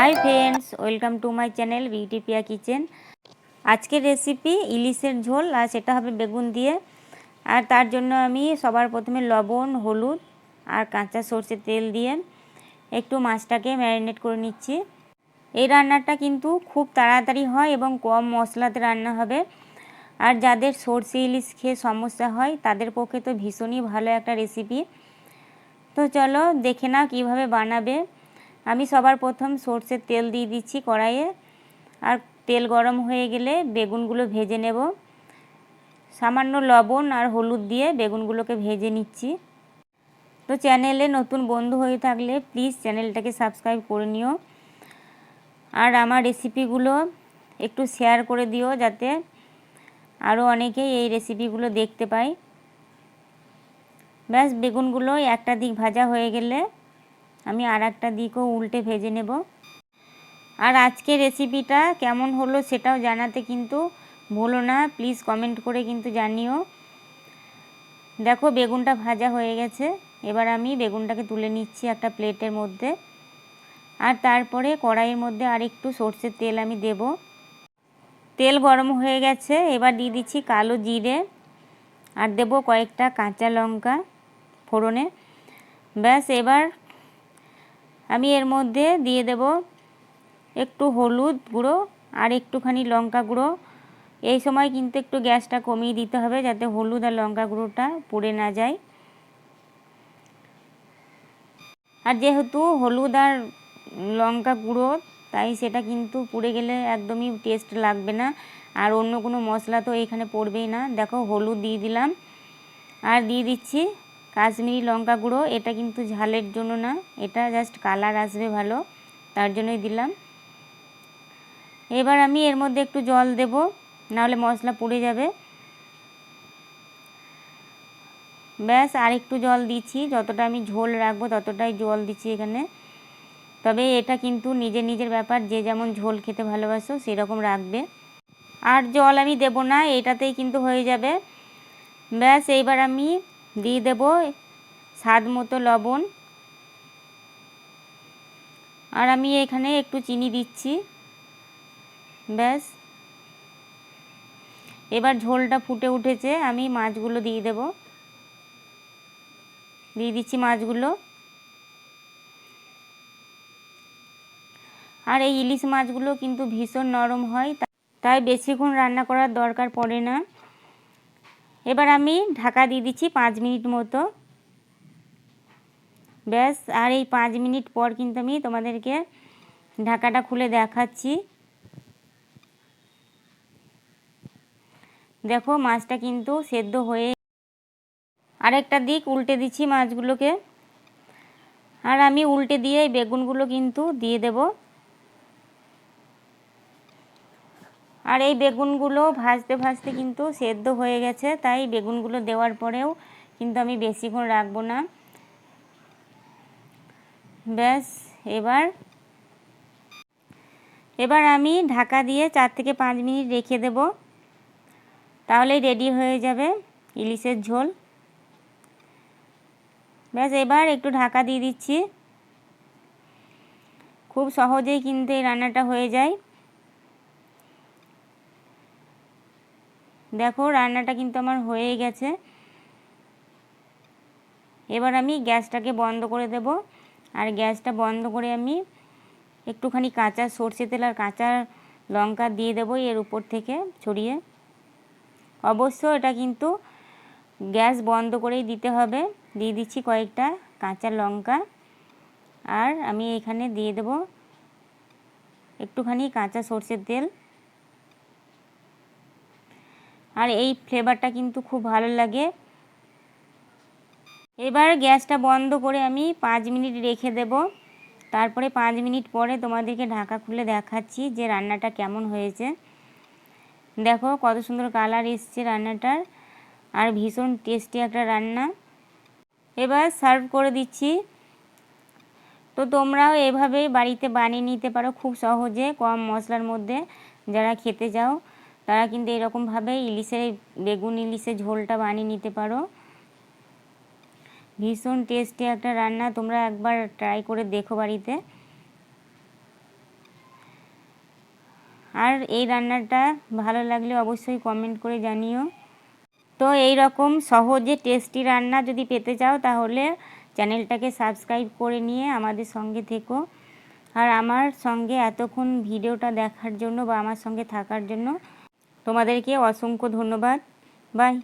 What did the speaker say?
Hi friends welcome to my channel beauty Piya kitchen আজকের recipe ইলিশের ঝোল, আর সেটা হবে বেগুন দিয়ে। আর তার জন্য আমি সবার প্রথমে লবণ, হলুদ, আর কাঁচা সর্ষের তেল দিয়ে একটু মাছটাকে ম্যারিনেট করে নিচ্ছি। এই রান্নাটা কিন্তু খুব তাড়াতাড়ি হয় এবং কম মশলাতে রান্না হবে। আর যাদের সর্ষে ইলিশ খেয়ে সমস্যা হয়, তাদের পক্ষে তো ভীষণই ভালো একটা রেসিপি তো চলো দেখে নাও কীভাবে বানাবে। আমি সবার প্রথম সর্ষের তেল দিয়ে দিচ্ছি কড়াইয়ে। আর তেল গরম হয়ে গেলে বেগুনগুলো ভেজে নেব। সামান্য লবণ আর হলুদ দিয়ে বেগুনগুলোকে ভেজে নিচ্ছি। তো চ্যানেলে নতুন বন্ধু হয়ে থাকলে প্লিজ চ্যানেলটাকে সাবস্ক্রাইব করে নিও। আর আমার রেসিপিগুলো একটু শেয়ার করে দিও যাতে আরও অনেকেই এই রেসিপিগুলো দেখতে পায়। ব্যাস, বেগুনগুলো একটা দিক ভাজা হয়ে গেলে আমি আর একটা দিকও উল্টে ভেজে নেব। আর আজকে রেসিপিটা কেমন হলো সেটাও জানাতে কিন্তু ভুলো না প্লিজ কমেন্ট করে কিন্তু জানিও। দেখো, বেগুনটা ভাজা হয়ে গেছে। এবার আমি বেগুনটাকে তুলে নিচ্ছি একটা প্লেটের মধ্যে। আর তারপরে কড়াইয়ের মধ্যে আর একটু সর্ষের তেল আমি দেব। তেল গরম হয়ে গেছে, এবার দিয়ে দিচ্ছি কালো জিরে। আর দেব কয়েকটা কাঁচা লঙ্কা ফোড়নে। ব্যাস, এবার আমি এর মধ্যে দিয়ে দেব একটু হলুদ গুঁড়ো আর একটুখানি লঙ্কা গুঁড়ো। এই সময় কিন্তু একটু গ্যাসটা কমিয়ে দিতে হবে যাতে হলুদ আর লঙ্কা গুঁড়োটা পুড়ে না যায়। আর যেহেতু হলুদ আর লঙ্কা গুঁড়ো, তাই সেটা কিন্তু পুড়ে গেলে একদমই টেস্ট লাগবে না। আর অন্য কোনো মশলা তো এখানে পড়বেই না। দেখো হলুদ দিয়ে দিলাম। আর দিয়ে দিচ্ছি কাশ্মীরি লঙ্কা গুঁড়ো, এটা কিন্তু ঝালের জন্য না, এটা জাস্ট কালার আসবে ভালো, তার জন্যই দিলাম। এবার আমি এর মধ্যে একটু জল দেব, নাহলে মশলা পুড়ে যাবে। ব্যাস, আর একটু জল দিচ্ছি, যতটা আমি ঝোল রাখব ততটাই জল দিচ্ছি এখানে। তবে এটা কিন্তু নিজের নিজের ব্যাপার, যে যেমন ঝোল খেতে ভালোবাসো সেরকম রাখবে। আর জল আমি দেব না, এটাতেই কিন্তু হয়ে যাবে। ব্যাস, এইবার আমি দিয়ে দেব স্বাদ মতো লবণ। আর আমি এখানে একটু চিনি দিচ্ছি। ব্যাস। এবার ঝোলটা ফুটে উঠেছে, আমি মাছগুলো দিয়ে দেব। দিয়ে দিচ্ছি মাছগুলো। আর এই ইলিশ মাছগুলো কিন্তু ভীষণ নরম হয় তাই বেশিক্ষণ রান্না করার দরকার পড়ে না। এবার আমি ঢাকা দিয়ে দিচ্ছি পাঁচ মিনিট মতো। ব্যাস, আর এই পাঁচ মিনিট পর কিন্তু আমি তোমাদেরকে ঢাকাটা খুলে দেখাচ্ছি। দেখো, মাছটা কিন্তু সেদ্ধ হয়ে আরেকটা দিক উল্টে দিচ্ছি মাছগুলোকে। আর আমি উল্টে দিয়ে এই বেগুনগুলো কিন্তু দিয়ে দেব। আর এই বেগুনগুলো ভাজতে ভাজতে কিন্তু সেদ্ধ হয়ে গেছে, তাই বেগুনগুলো দেওয়ার পরেও কিন্তু আমি বেশিক্ষণ রাখব না। ব্যাস, এবার এবার আমি ঢাকা দিয়ে চার থেকে পাঁচ মিনিট রেখে দেব। তাহলেই রেডি হয়ে যাবে ইলিশের ঝোল। ব্যাস, এবার একটু ঢাকা দিয়ে দিচ্ছি। খুব সহজেই কিন্তু এই রান্নাটা হয়ে যায়। দেখো, রান্নাটা কিন্তু আমার হয়ে গেছে। এবার আমি গ্যাসটাকে বন্ধ করে দেব। আর গ্যাসটা বন্ধ করে আমি একটুখানি কাঁচা সর্ষে তেল আর কাঁচা লঙ্কা দিয়ে দেবো এর উপর থেকে ছড়িয়ে। অবশ্য এটা কিন্তু গ্যাস বন্ধ করেই দিতে হবে। দিয়ে দিচ্ছি কয়েকটা কাঁচা লঙ্কা। আর আমি এখানে দিয়ে দেব একটুখানি কাঁচা সর্ষের তেল। আর এই ফ্লেভারটা কিন্তু খুব ভালো লাগে। এবার গ্যাসটা বন্ধ করে আমি পাঁচ মিনিট রেখে দেব। তারপরে পাঁচ মিনিট পরে তোমাদেরকে ঢাকা খুলে দেখাচ্ছি যে রান্নাটা কেমন হয়েছে। দেখো কত সুন্দর কালার এসছে রান্নাটার, আর ভীষণ টেস্টি একটা রান্না। এবার সার্ভ করে দিচ্ছি। তো তোমরাও এভাবেই বাড়িতে বানিয়ে নিতে পারো খুব সহজে কম মশলার মধ্যে, যারা খেতে যাও তারা কিন্তু এরকমভাবে ইলিশের বেগুন ইলিশের ঝোলটা বানিয়ে নিতে পারো। ভীষণ টেস্টি একটা রান্না, তোমরা একবার ট্রাই করে দেখো বাড়িতে। আর এই রান্নাটা ভালো লাগলে অবশ্যই কমেন্ট করে জানিও। তো এই রকম সহজে টেস্টি রান্না যদি পেতে চাও, তাহলে চ্যানেলটাকে সাবস্ক্রাইব করে নিয়ে আমাদের সঙ্গে থেকো। আর আমার সঙ্গে এতক্ষণ ভিডিওটা দেখার জন্য বা আমার সঙ্গে থাকার জন্য তোমাদেরকে অসংখ্য ধন্যবাদ। বাই।